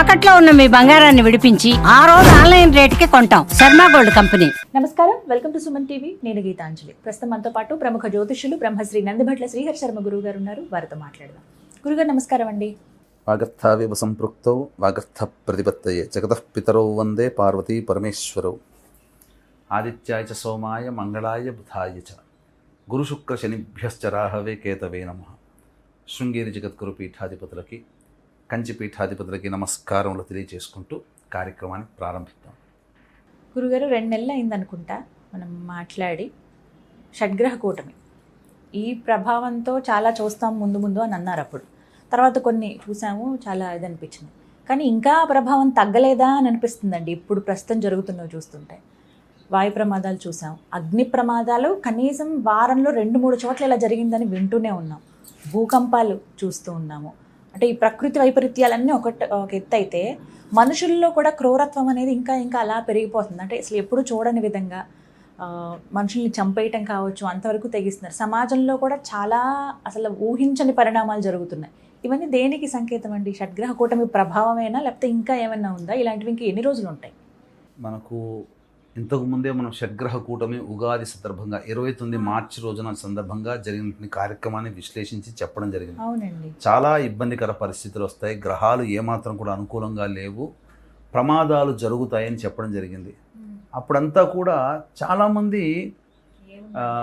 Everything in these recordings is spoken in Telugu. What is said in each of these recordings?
తాకట్లో ఉన్న మీ బంగారాన్ని విడిపించి ఆ రోజు ఆన్లైన్ రేటుకి కొంటాం. Sharma gold company. నమస్కారం. Welcome to Suman TV. నేను గీతాంజలి. ప్రస్తుతం మనతో పాటు ప్రముఖ జ్యోతిష్యులు బ్రహ్మశ్రీ నందిభట్ల శ్రీహరి శర్మ గురువు గారు ఉన్నారు. వారితో మాట్లాడదాం. గురుగారు నమస్కారం అండి. వాగర్థావివ సంపృక్తౌ వాగర్థ ప్రతిపత్తయే. జగతః పితరౌ వందే పార్వతీ పరమేశ్వరౌ. ఆదిత్యాయ చ సోమాయ మంగళాయ బుధాయ చ. గురుశుక్ర శనిభ్యశ్చ రాహవే కేతవే నమ. శృంగేరి జగద్గురు పీఠాధిపతులకి కంచిపీఠాధిపతులకి నమస్కారములు తెలియజేసుకుంటూ కార్యక్రమాన్ని ప్రారంభిద్దాం. గురుగారు రెండు నెలలు అయిందనుకుంటా మనం మాట్లాడి షడ్గ్రహ కూటమి. ఈ ప్రభావంతో చాలా చూస్తాం ముందు ముందు అని అన్నారు అప్పుడు. తర్వాత కొన్ని చూసాము చాలా ఇది అనిపించింది. కానీ ఇంకా ప్రభావం తగ్గలేదా అని అనిపిస్తుందండి. ఇప్పుడు ప్రస్తుతం జరుగుతున్నవి చూస్తుంటే. వాయు ప్రమాదాలు చూసాం అగ్ని ప్రమాదాలు కనీసం వారంలో రెండు మూడు చోట్ల ఇలా జరిగిందని వింటూనే ఉన్నాం. భూకంపాలు చూస్తూ ఉన్నాము. అంటే ఈ ప్రకృతి వైపరీత్యాలన్నీ ఒకటి ఒక ఎత్తు అయితే మనుషుల్లో కూడా క్రూరత్వం అనేది ఇంకా ఇంకా అలా పెరిగిపోతుంది. అంటే అసలు ఎప్పుడు చూడని విధంగా మనుషుల్ని చంపేయటం కావచ్చు అంతవరకు తెగిస్తున్నారు. సమాజంలో కూడా చాలా అసలు ఊహించని పరిణామాలు జరుగుతున్నాయి. ఇవన్నీ దేనికి సంకేతం అండి? షడ్గ్రహ కూటమి ప్రభావమేనా? లేకపోతే ఇంకా ఏమైనా ఉందా? ఇలాంటివి ఇంకా ఎన్ని రోజులు ఉంటాయి? మనకు ఇంతకు ముందే మనం షడ్గ్రహ కూటమి ఉగాది సందర్భంగా ఇరవై తొమ్మిది మార్చి రోజున సందర్భంగా జరిగిన కార్యక్రమాన్ని విశ్లేషించి చెప్పడం జరిగింది. చాలా ఇబ్బందికర పరిస్థితులు వస్తాయి. గ్రహాలు ఏమాత్రం కూడా అనుకూలంగా లేవు. ప్రమాదాలు జరుగుతాయని చెప్పడం జరిగింది. అప్పుడంతా కూడా చాలామంది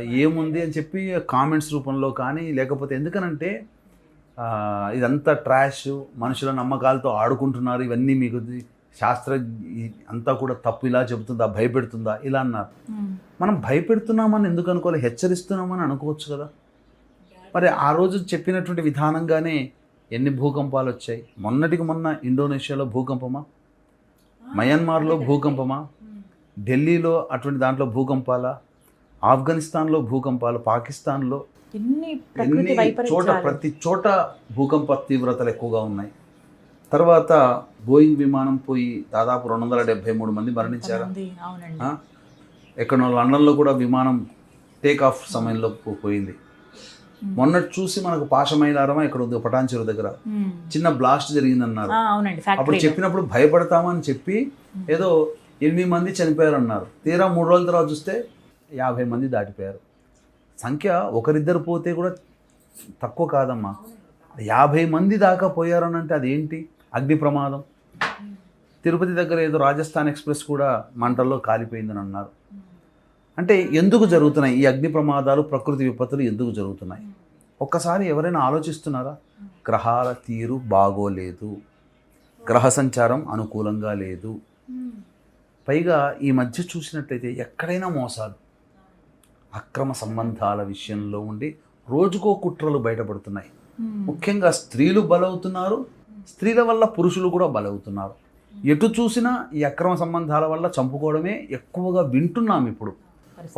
ఏముంది? అని చెప్పి కామెంట్స్ రూపంలో కానీ లేకపోతే ఎందుకనంటే ఇదంతా ట్రాష్ మనుషుల నమ్మకాలతో ఆడుకుంటున్నారు. ఇవన్నీ మీకు శాస్త్ర అంతా కూడా తప్పు ఇలా చెబుతుందా భయపెడుతుందా? ఇలా అన్నారు. మ్మ్. మనం భయపెడుతున్నామని ఎందుకు అనుకోవాలి? హెచ్చరిస్తున్నామని అనుకోవచ్చు కదా. మరి ఆ రోజు చెప్పినటువంటి విధానంగానే ఎన్ని భూకంపాలు వచ్చాయి? మొన్నటికి మొన్న ఇండోనేషియాలో భూకంపమా? మయన్మార్లో భూకంపమా? ఢిల్లీలో అటువంటి దాంట్లో భూకంపాల? ఆఫ్ఘనిస్తాన్లో భూకంపాలు? పాకిస్తాన్లో ఎన్ని చోట ప్రతి చోట భూకంప తీవ్రతలు ఎక్కువగా ఉన్నాయి. తర్వాత బోయింగ్ విమానం పోయి దాదాపు రెండు వందల డెబ్బై మూడు మంది మరణించారు? ఎక్కడ లండన్లో కూడా విమానం టేక్ ఆఫ్ సమయంలో పోయింది. మొన్నటి చూసి మనకు పాశమైలారమా? ఇక్కడ ఉంది పటాన్చెరు దగ్గర. చిన్న బ్లాస్ట్ జరిగిందన్నారు. ఆ, అవునండి. అప్పుడు చెప్పినప్పుడు భయపడతామని చెప్పి ఏదో ఎనిమిది మంది చనిపోయారు అన్నారు తీరా మూడు రోజుల తర్వాత చూస్తే యాభై మంది దాటిపోయారు. సంఖ్య ఒకరిద్దరు పోతే కూడా తక్కువ కాదమ్మా. యాభై మంది దాకా పోయారనంటే అదేంటి? అగ్ని ప్రమాదం. తిరుపతి దగ్గర ఏదో రాజస్థాన్ ఎక్స్ప్రెస్ కూడా మంటల్లో కాలిపోయిందని అన్నారు. అంటే ఎందుకు జరుగుతున్నాయి? ఈ అగ్ని ప్రమాదాలు ప్రకృతి విపత్తులు ఎందుకు జరుగుతున్నాయి? ఒక్కసారి ఎవరైనా ఆలోచిస్తున్నారా? గ్రహాల తీరు బాగోలేదు. గ్రహ సంచారం అనుకూలంగా లేదు. పైగా ఈ మధ్య చూసినట్లయితే ఎక్కడైనా మోసాలు అక్రమ సంబంధాల విషయంలో ఉండి రోజుకో కుట్రలు బయటపడుతున్నాయి. ముఖ్యంగా స్త్రీలు బలవుతున్నారు స్త్రీల వల్ల పురుషులు కూడా బలవుతున్నారు. ఎటు చూసినా ఈ అక్రమ సంబంధాల వల్ల చంపుకోవడమే ఎక్కువగా వింటున్నాం ఇప్పుడు.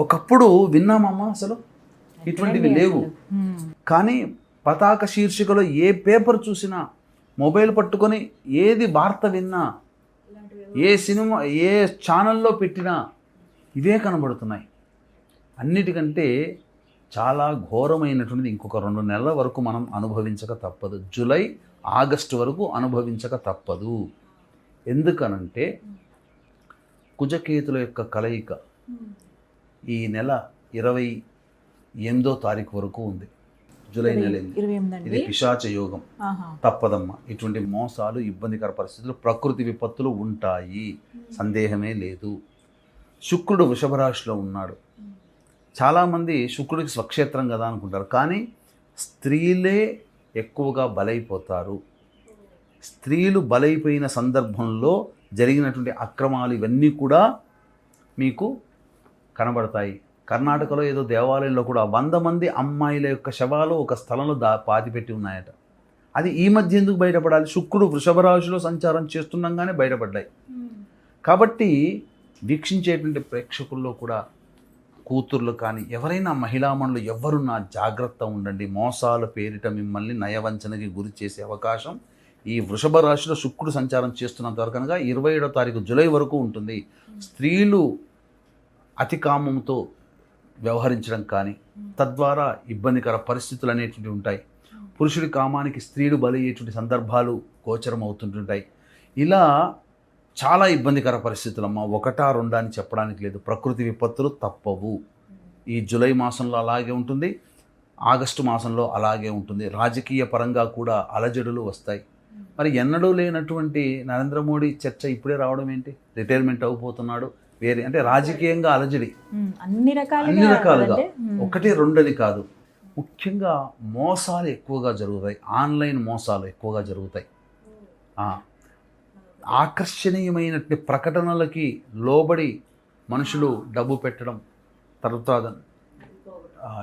ఒకప్పుడు విన్నామమ్మా అసలు? ఇటువంటివి లేవు. కానీ పతాక శీర్షికలో ఏ పేపర్ చూసినా మొబైల్ పట్టుకొని ఏది వార్త విన్నా ఏ సినిమా ఏ ఛానల్లో పెట్టినా ఇవే కనబడుతున్నాయి. అన్నిటికంటే చాలా ఘోరమైనటువంటిది ఇంకొక రెండు నెలల వరకు మనం అనుభవించక తప్పదు. జూలై ఆగస్టు వరకు అనుభవించక తప్పదు. ఎందుకనంటే కుజకేతుల యొక్క కలయిక ఈ నెల ఇరవై ఎనిమిదో తారీఖు వరకు ఉంది. జూలై నెల ఇది పిశాచ యోగం. తప్పదమ్మా. ఇటువంటి మోసాలు ఇబ్బందికర పరిస్థితులు ప్రకృతి విపత్తులు ఉంటాయి. సందేహమే లేదు. శుక్రుడు వృషభ రాశిలో ఉన్నాడు. చాలామంది శుక్రుడికి స్వక్షేత్రం కదా అనుకుంటారు. కానీ స్త్రీలే ఎక్కువగా బలైపోతారు. స్త్రీలు బలైపోయిన సందర్భంలో జరిగినటువంటి అక్రమాలు ఇవన్నీ కూడా మీకు కనబడతాయి. కర్ణాటకలో ఏదో దేవాలయంలో కూడా వంద మంది అమ్మాయిల యొక్క శవాలు ఒక స్థలంలో దా పాతిపెట్టి ఉన్నాయట. అది ఈ మధ్య ఎందుకు బయటపడాలి? శుక్రుడు వృషభ రాశిలో సంచారం చేస్తుండగానే బయటపడ్డాయి. కాబట్టి వీక్షించేటువంటి ప్రేక్షకుల్లో కూడా కూతుర్లు కానీ ఎవరైనా మహిళామణులు ఎవరున్నా జాగ్రత్త ఉండండి. మోసాల పేరిట మిమ్మల్ని నయవంచనకి గురి చేసే అవకాశం ఈ వృషభ రాశిలో శుక్రుడు సంచారం చేస్తున్నంత వరకు అనగా ఇరవై ఏడో తారీఖు జూలై వరకు ఉంటుంది. స్త్రీలు అతి కామంతో వ్యవహరించడం కానీ తద్వారా ఇబ్బందికర పరిస్థితులు అనేటువంటివి ఉంటాయి. పురుషుడి కామానికి స్త్రీలు బలయ్యేటువంటి సందర్భాలు గోచరం అవుతుంటుంటాయి. ఇలా చాలా ఇబ్బందికర పరిస్థితులమ్మా. ఒకటా రెండా అని చెప్పడానికి లేదు. ప్రకృతి విపత్తులు తప్పవు. ఈ జూలై మాసంలో అలాగే ఉంటుంది. ఆగస్టు మాసంలో అలాగే ఉంటుంది. రాజకీయ పరంగా కూడా అలజడులు వస్తాయి. మరి ఎన్నడూ లేనటువంటి నరేంద్ర మోడీ చర్చ ఇప్పుడే రావడం ఏంటి? రిటైర్మెంట్ అయిపోతున్నాడు వేరే అంటే రాజకీయంగా అలజడి. అన్ని రకాలుగా అన్ని రకాలుగా. ఒకటి రెండని కాదు. ముఖ్యంగా మోసాలు ఎక్కువగా జరుగుతాయి. ఆన్లైన్ మోసాలు ఎక్కువగా జరుగుతాయి. ఆకర్షణీయమైనటువంటి ప్రకటనలకి లోబడి మనుషులు డబ్బు పెట్టడం తరువాత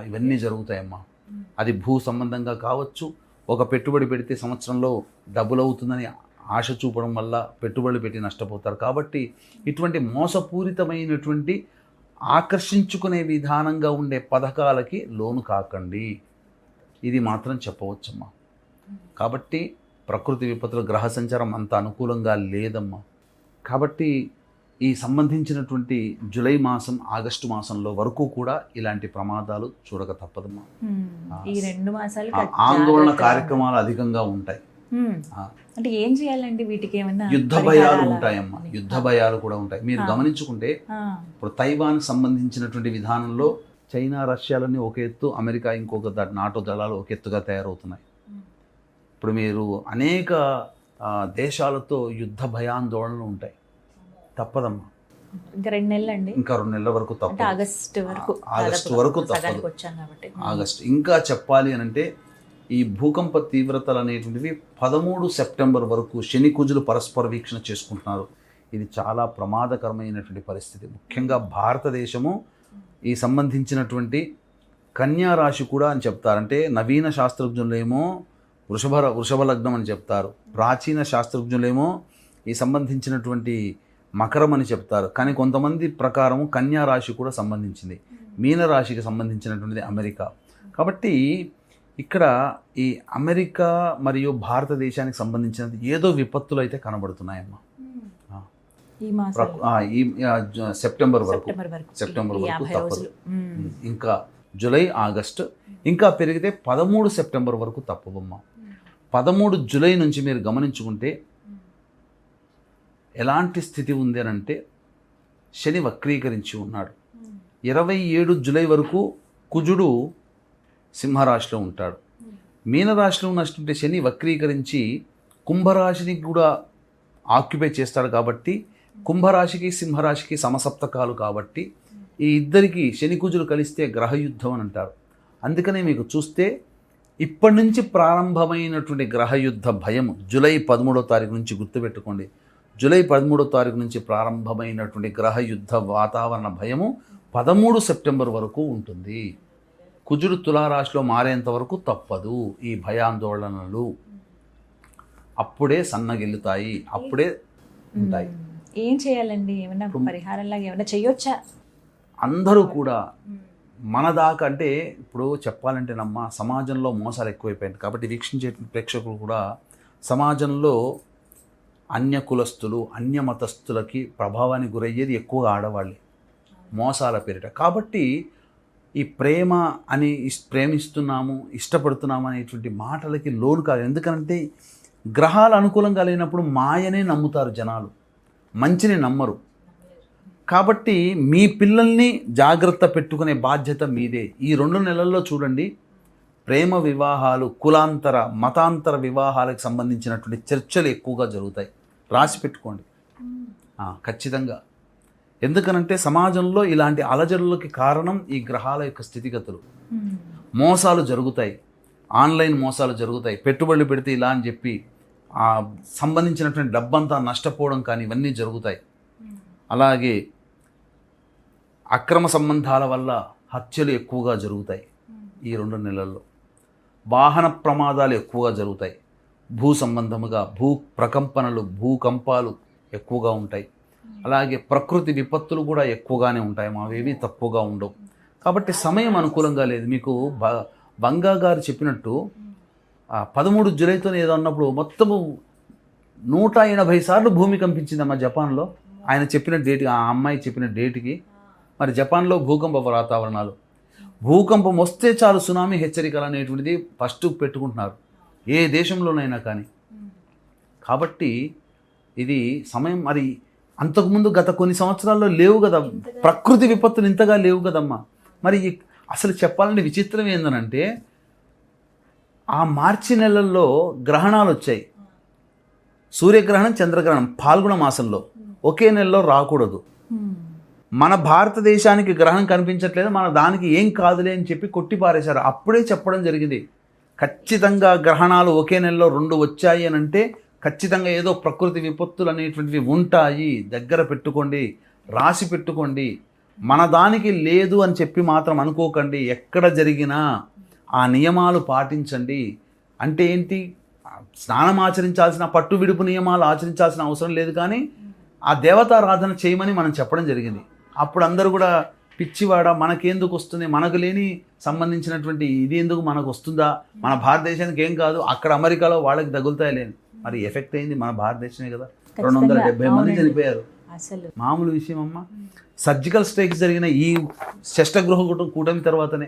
ఇవన్నీ జరుగుతాయమ్మా. అది భూ సంబంధంగా కావచ్చు ఒక పెట్టుబడి పెడితే సంవత్సరంలో డబ్బులు అవుతుందని ఆశ చూపడం వల్ల పెట్టుబడులు పెట్టి నష్టపోతారు. కాబట్టి ఇటువంటి మోసపూరితమైనటువంటి ఆకర్షించుకునే విధానంగా ఉండే పథకాలకి లోను కాకండి. ఇది మాత్రం చెప్పవచ్చమ్మా. కాబట్టి ప్రకృతి విపత్తుల గ్రహ సంచారం అంత అనుకూలంగా లేదమ్మా. కాబట్టి ఈ సంబంధించినటువంటి జూలై మాసం ఆగస్టు మాసంలో వరకు కూడా ఇలాంటి ప్రమాదాలు చూడక తప్పదమ్మా. ఈ రెండు మాసాలు ఆందోళన కార్యక్రమాలు అధికంగా ఉంటాయి. అంటే ఏం చేయాలండి వీటికి ఏమన్నా యుద్ధ భయాలు? ఉంటాయమ్మా. యుద్ధ భయాలు కూడా ఉంటాయి. మీరు. గమనించుకుంటే ఇప్పుడు తైవాన్ సంబంధించినటువంటి విధానంలో చైనా రష్యాలన్నీ ఒక ఎత్తు అమెరికా ఇంకొక నాటో దళాలు ఒక ఎత్తుగా తయారవుతున్నాయి. ఇప్పుడు మీరు అనేక దేశాలతో యుద్ధ భయాందోళనలు ఉంటాయి. తప్పదమ్మా. ఇంకా రెండు నెలలు అండి ఇంకా రెండు నెలల వరకు అంటే తప్పదు ఆగస్ట్ వరకు ఆగస్ట్ వరకు తప్పదు. ఆగస్ట్. ఇంకా చెప్పాలి అని అంటే ఈ భూకంప తీవ్రతలు అనేటువంటివి పదమూడు సెప్టెంబర్ వరకు శని కుజులు పరస్పర వీక్షణ చేసుకుంటున్నారు. ఇది చాలా ప్రమాదకరమైనటువంటి పరిస్థితి. ముఖ్యంగా భారతదేశము ఈ సంబంధించినటువంటి కన్యా రాశి కూడా అని చెప్తారంటే నవీన శాస్త్రజ్ఞులేమో వృషభ వృషభ లగ్నం అని చెప్తారు. ప్రాచీన శాస్త్రజ్ఞులేమో ఈ సంబంధించినటువంటి మకరం అని చెప్తారు. కానీ కొంతమంది ప్రకారం కన్యా రాశి కూడా సంబంధించింది. మీన రాశికి సంబంధించినటువంటిది అమెరికా. కాబట్టి ఇక్కడ ఈ అమెరికా మరియు భారతదేశానికి సంబంధించిన ఏదో విపత్తులు అయితే కనబడుతున్నాయమ్మా. ఈ సెప్టెంబర్ వరకు. సెప్టెంబర్ వరకు. తప్పదు. ఇంకా జూలై ఆగస్ట్. ఇంకా పెరిగితే పదమూడు సెప్టెంబర్ వరకు తప్పవమ్మా పదమూడు జూలై నుంచి మీరు గమనించుకుంటే ఎలాంటి స్థితి ఉంది అని అంటే శని వక్రీకరించి ఉన్నాడు. ఇరవై ఏడు జూలై వరకు కుజుడు సింహరాశిలో ఉంటాడు. మీనరాశిలో ఉన్నటువంటి శని వక్రీకరించి కుంభరాశిని కూడా ఆక్యుపై చేస్తాడు కాబట్టి కుంభరాశికి సింహరాశికి సమసప్తకాలు కాబట్టి ఈ ఇద్దరికి శని కుజులు కలిస్తే గ్రహయుద్ధం అని అంటారు. అందుకనే మీకు చూస్తే ఇప్పటి నుంచి ప్రారంభమైనటువంటి గ్రహయుద్ధ భయం జూలై పదమూడో తారీఖు నుంచి గుర్తుపెట్టుకోండి. జూలై పదమూడో తారీఖు నుంచి ప్రారంభమైనటువంటి గ్రహయుద్ధ వాతావరణ భయము పదమూడు సెప్టెంబర్ వరకు ఉంటుంది. కుజుడు తులారాశిలో మారేంత వరకు తప్పదు ఈ భయాందోళనలు. అప్పుడే సన్నగిల్లుతాయి అప్పుడే ఉంటాయి. ఏం చేయాలండి? ఏమైనా పరిహారం లాగా ఏమైనా చేయొచ్చా? అందరూ కూడా మన దాకా అంటే ఇప్పుడు చెప్పాలంటే నమ్మ సమాజంలో మోసాలు ఎక్కువైపోయాయి కాబట్టి వీక్షించే ప్రేక్షకులు కూడా సమాజంలో అన్య కులస్తులు అన్య మతస్థులకి ప్రభావానికి గురయ్యేది ఎక్కువగా ఆడవాళ్ళే. మోసాల పేరిట. కాబట్టి ఈ ప్రేమ అని ప్రేమిస్తున్నాము ఇష్టపడుతున్నాము అనేటువంటి మాటలకి లోను కాదు. ఎందుకంటే గ్రహాలు అనుకూలంగా లేనప్పుడు మాయనే నమ్ముతారు జనాలు. మంచిని నమ్మరు. కాబట్టి మీ పిల్లల్ని జాగ్రత్త పెట్టుకునే బాధ్యత మీదే. ఈ రెండు నెలల్లో చూడండి ప్రేమ వివాహాలు కులాంతర మతాంతర వివాహాలకు సంబంధించినటువంటి చర్చలు ఎక్కువగా జరుగుతాయి. రాసి పెట్టుకోండి. ఖచ్చితంగా. ఎందుకనంటే సమాజంలో ఇలాంటి అలజడులకి కారణం ఈ గ్రహాల యొక్క స్థితిగతులు. మోసాలు జరుగుతాయి. ఆన్లైన్ మోసాలు జరుగుతాయి. పెట్టుబడులు పెడితే ఇలా అని చెప్పి ఆ సంబంధించినటువంటి డబ్బంతా నష్టపోవడం కానీ ఇవన్నీ జరుగుతాయి. అలాగే అక్రమ సంబంధాల వల్ల హత్యలు ఎక్కువగా జరుగుతాయి ఈ రెండు నెలల్లో. వాహన ప్రమాదాలు ఎక్కువగా జరుగుతాయి. భూ సంబంధముగా భూ ప్రకంపనలు భూకంపాలు ఎక్కువగా ఉంటాయి. అలాగే ప్రకృతి విపత్తులు కూడా ఎక్కువగానే ఉంటాయి. మావేవి తక్కువగా ఉండవు. కాబట్టి సమయం అనుకూలంగా లేదు. మీకు బ బంగా గారు చెప్పినట్టు పదమూడు జులైతో ఏదో అన్నప్పుడు మొత్తము నూట ఎనభై సార్లు భూమి కంపించిందమ్మా జపాన్లో. ఆయన చెప్పిన డేట్ ఆ అమ్మాయి చెప్పిన డేట్కి మరి జపాన్లో భూకంప వాతావరణాలు. భూకంపం వస్తే చాలు సునామీ హెచ్చరికలు అనేటువంటిది ఫస్ట్ పెట్టుకుంటున్నారు. ఏ దేశంలోనైనా కానీ. కాబట్టి ఇది సమయం మరి అంతకుముందు గత కొన్ని సంవత్సరాల్లో లేవు కదా. ప్రకృతి విపత్తులు ఇంతగా లేవు కదమ్మా. మరి అసలు చెప్పాలంటే విచిత్రం ఏందనంటే ఆ మార్చి నెలల్లో గ్రహణాలు వచ్చాయి. సూర్యగ్రహణం చంద్రగ్రహణం పాల్గొన మాసంలో. ఒకే నెలలో రాకూడదు. మన భారతదేశానికి గ్రహం కనిపించట్లేదు మన దానికి ఏం కాదులే అని చెప్పి కొట్టిపారేశారు. అప్పుడే చెప్పడం జరిగింది. ఖచ్చితంగా గ్రహణాలు ఒకే నెలలో రెండు వచ్చాయి అని అంటే ఖచ్చితంగా ఏదో ప్రకృతి విపత్తులు అనేటువంటివి ఉంటాయి. దగ్గర పెట్టుకోండి రాసి పెట్టుకోండి. మన దానికి లేదు అని చెప్పి మాత్రం అనుకోకండి. ఎక్కడ జరిగినా ఆ నియమాలు పాటించండి. అంటే ఏంటి? స్నానం ఆచరించాల్సిన పట్టు విడుపు నియమాలు ఆచరించాల్సిన అవసరం లేదు కానీ ఆ దేవతారాధన చేయమని మనం చెప్పడం జరిగింది. అప్పుడు అందరూ కూడా పిచ్చివాడ మనకేందుకు వస్తుంది? మనకు లేని సంబంధించినటువంటి ఇది ఎందుకు మనకు వస్తుందా? మన భారతదేశానికి ఏం కాదు అక్కడ అమెరికాలో వాళ్ళకి తగులుతాయి లేని. మరి ఎఫెక్ట్ అయింది మన భారతదేశమే కదా. రెండు వందల డెబ్బై మంది. చనిపోయారు. అసలు. మామూలు విషయం అమ్మ. సర్జికల్ స్ట్రైక్స్ జరిగిన ఈ శష్టగృహ కూట- కూటమి తర్వాతనే.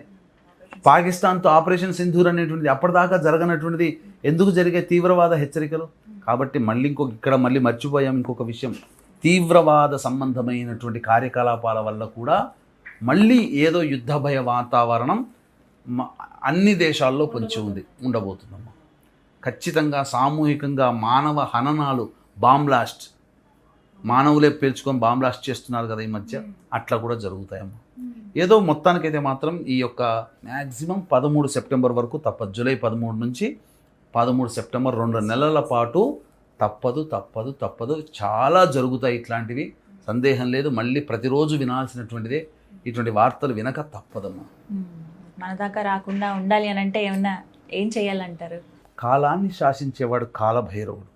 పాకిస్తాన్తో ఆపరేషన్ సింధూర్ అనేటువంటిది అప్పటిదాకా జరగనటువంటిది ఎందుకు జరిగే తీవ్రవాద హెచ్చరికలు. కాబట్టి మళ్ళీ ఇంకొక ఇక్కడ మళ్ళీ మర్చిపోయాం ఇంకొక విషయం. తీవ్రవాద సంబంధమైనటువంటి కార్యకలాపాల వల్ల కూడా మళ్ళీ ఏదో యుద్ధ భయ వాతావరణం అన్ని దేశాల్లో పొంచి ఉంది ఉండబోతుందమ్మా. ఖచ్చితంగా సామూహికంగా మానవ హననాలు బాంబ్లాస్ట్ మానవులే పేల్చుకొని బాంబ్లాస్ట్ చేస్తున్నారు కదా ఈ మధ్య అట్లా కూడా జరుగుతాయమ్మా. ఏదో మొత్తానికైతే మాత్రం ఈ యొక్క మ్యాక్సిమం పదమూడు సెప్టెంబర్ వరకు తప్ప జూలై పదమూడు నుంచి పదమూడు సెప్టెంబర్ రెండు నెలల పాటు తప్పదు తప్పదు తప్పదు. చాలా జరుగుతాయి ఇట్లాంటివి. సందేహం లేదు. మళ్ళీ ప్రతిరోజు వినాల్సినటువంటిదే. ఇటువంటి వార్తలు వినక తప్పదమ్మా. మన దాకా రాకుండా ఉండాలి అని అంటే ఏమన్నా ఏం చేయాలంటారు? కాలాన్ని శాసించేవాడు కాలభైరవుడు.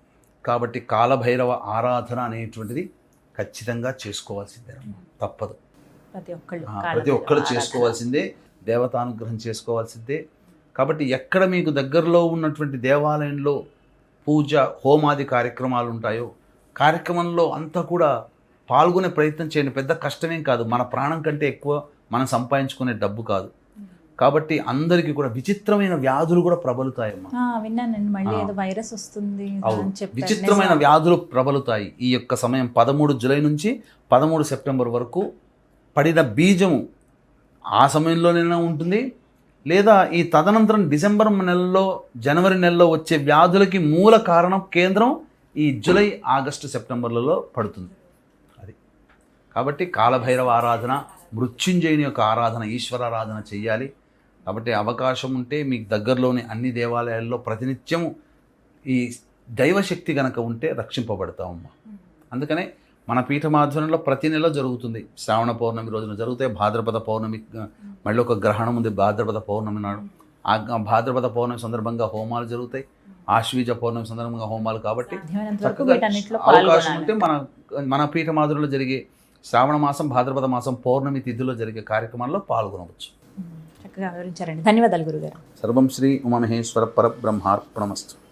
కాబట్టి కాలభైరవ ఆరాధన అనేటువంటిది ఖచ్చితంగా చేసుకోవాల్సిందేనమ్మా. తప్పదు. ప్రతి ఒక్కరు. చేసుకోవాల్సిందే. దేవతానుగ్రహం చేసుకోవాల్సిందే. కాబట్టి ఎక్కడ మీకు దగ్గరలో ఉన్నటువంటి దేవాలయంలో పూజ హోమాది కార్యక్రమాలు ఉంటాయో కార్యక్రమంలో అంతా కూడా పాల్గొనే ప్రయత్నం చేయండి పెద్ద కష్టమేం కాదు. మన ప్రాణం కంటే ఎక్కువ మనం సంపాదించుకునే డబ్బు కాదు. కాబట్టి అందరికీ కూడా విచిత్రమైన వ్యాధులు కూడా ప్రబలుతాయమ్మా. ఆ, విన్నానండి మళ్ళీ ఆ. ఏదో వైరస్ వస్తుంది విచిత్రమైన? వ్యాధులు ప్రబలుతాయి ఈ యొక్క సమయం పదమూడు జూలై నుంచి పదమూడు సెప్టెంబర్ వరకు. పడిన బీజము ఆ సమయంలోనైనా ఉంటుంది లేదా ఈ తదనంతరం డిసెంబర్ నెలలో జనవరి నెలలో వచ్చే వ్యాధులకి మూల కారణం కేంద్రం ఈ జూలై ఆగస్టు సెప్టెంబర్లలో పడుతుంది. అది. కాబట్టి కాలభైరవ ఆరాధన మృత్యుంజయుని యొక్క ఆరాధన ఈశ్వరారాధన చెయ్యాలి. కాబట్టి అవకాశం ఉంటే మీకు దగ్గరలోని అన్ని దేవాలయాల్లో ప్రతినిత్యము ఈ దైవశక్తి గనక ఉంటే రక్షింపబడతామమ్మా. అందుకనే మన పీఠమాధ్వర్యంలో ప్రతి నెల జరుగుతుంది. శ్రావణ పౌర్ణమి రోజున జరుగుతాయి. భాద్రపద పౌర్ణమి మళ్ళీ ఒక గ్రహణం ఉంది. భాద్రపద పౌర్ణమి నాడు. ఆ భాద్రపద పౌర్ణమి సందర్భంగా హోమాలు జరుగుతాయి. ఆశ్వీజ పౌర్ణమి సందర్భంగా హోమాలు కాబట్టి చక్కగా అవకాశం ఉంటే మన మన పీఠమాధురంలో జరిగే శ్రావణ మాసం భాద్రపద మాసం పౌర్ణమి తిథిలో జరిగే కార్యక్రమాల్లో పాల్గొనవచ్చు. చక్కగా వివరించారండి. ధన్యవాదాలు గురుగారు. సర్వం శ్రీ ఉమామహేశ్వర పరబ్రహ్మార్పణమస్తు.